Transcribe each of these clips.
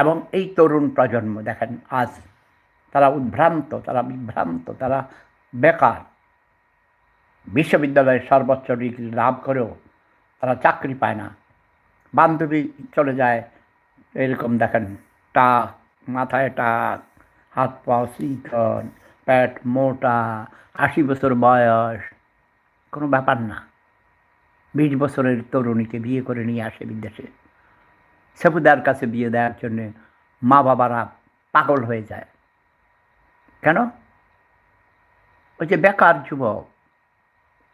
এবং এই তরুণ প্রজন্ম দেখেন, আজ তারা উদ্ভ্রান্ত, তারা বিভ্রান্ত, তারা বেকার। বিশ্ববিদ্যালয়ে সর্বোচ্চ ডিগ্রি লাভ করেও তারা চাকরি পায় না। বান্ধবী চলে যায়, এরকম দেখেন, টাক, মাথায় টাক, হাত পা শিকন প্যাট মোটা, আশি বছর বয়স, কোনো ব্যাপার না। বিশ বছরের তরুণীকে বিয়ে করে নিয়ে আসে বিদেশে। সেপুদার কাছে বিয়ে দেওয়ার জন্যে মা বাবারা পাগল হয়ে যায়। কেন? ওই যে বেকার যুবক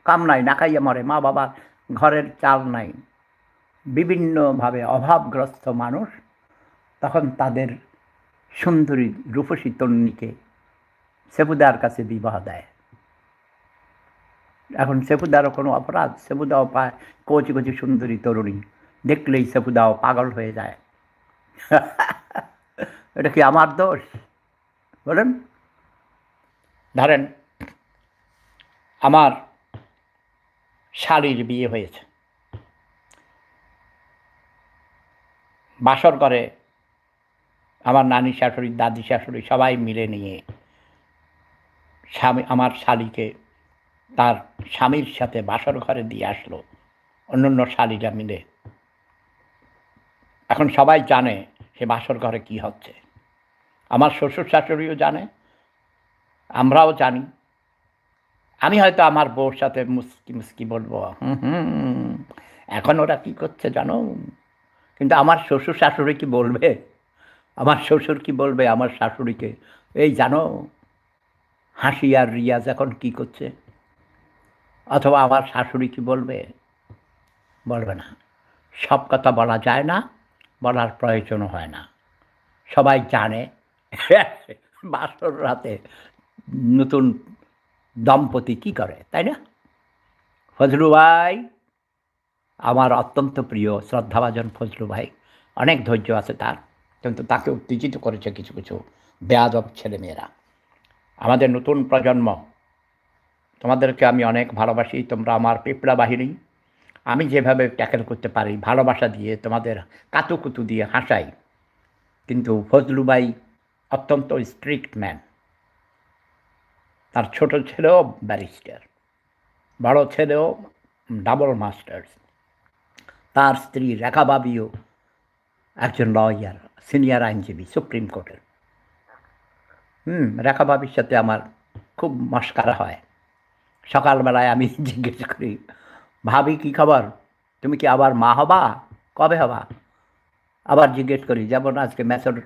কাম নাই না খাইয়া মরে, মা বাবার ঘরের চাল নাই। বিভিন্নভাবে অভাবগ্রস্ত মানুষ, তখন তাদের সুন্দরী রূপসী তরুণীকে সেপুদার কাছে বিবাহ দেয়। এখন সেপুদারও কোনো অপরাধ সেপুদাও পায় কচি কচি সুন্দরী তরুণী। দেখলেই সেপুদাও পাগল হয়ে যায়। এটা কি আমার দোষ? বলেন। ধরেন, আমার শালির বিয়ে হয়েছে। বাসর করে আমার নানি শাশুড়ি, দাদি শাশুড়ি সবাই মিলে নিয়ে স্বামী, আমার শালিকে তার স্বামীর সাথে বাসর ঘরে দিয়ে আসলো। অন্য অন্য শালিরা মিলে। এখন সবাই জানে সে বাসর ঘরে কি হচ্ছে। আমার শ্বশুর শাশুড়িও জানে, আমরাও জানি। আমি হয়তো আমার বউর সাথে মুস্কি মুস্কি বলব, হুম এখন ওরা কি করছে জানো? কিন্তু আমার শ্বশুর শাশুড়ি কি বলবে? আমার শ্বশুর কি বলবে আমার শাশুড়িকে? এই জানো, হাসি আর রিয়াজ এখন কি করছে? অথবা আমার শাশুড়ি কি বলবে? বলবে না। সব কথা বলা যায় না। বলার প্রয়োজনও হয় না। সবাই জানে বাসর রাতে নতুন দম্পতি কি করে, তাই না? ফজলু ভাই, আমার অত্যন্ত প্রিয়, শ্রদ্ধাভাজন ফজলু ভাই, অনেক ধৈর্য আছে তার, কিন্তু তাকে উত্তেজিত করেছে কিছু কিছু বেয়াদব ছেলেমেয়েরা। আমাদের নতুন প্রজন্ম, তোমাদেরকে আমি অনেক ভালোবাসি, তোমরা আমার পিঁপড়া বাহিনী আমি যেভাবে ট্যাকেল করতে পারি, ভালোবাসা দিয়ে, তোমাদের কাতুকুতু দিয়ে হাসাই। কিন্তু ফজলু ভাই অত্যন্ত স্ট্রিক্ট ম্যান তার ছোট ছেলেও ব্যারিস্টার বড় ছেলেও ডাবল মাস্টার্স তার স্ত্রী রেখাবাবিও একজন লয়ার সিনিয়র আইনজীবী, সুপ্রিম কোর্টের। হুম, রেখা বাবির সাথে আমার খুব মস্কারা হয়। সকালবেলায় আমি জিজ্ঞেস করি ভাবি কী খবর? তুমি কি আবার মা হবা? কবে হবা? আবার জিজ্ঞেস করি, যেমন আজকে মেসর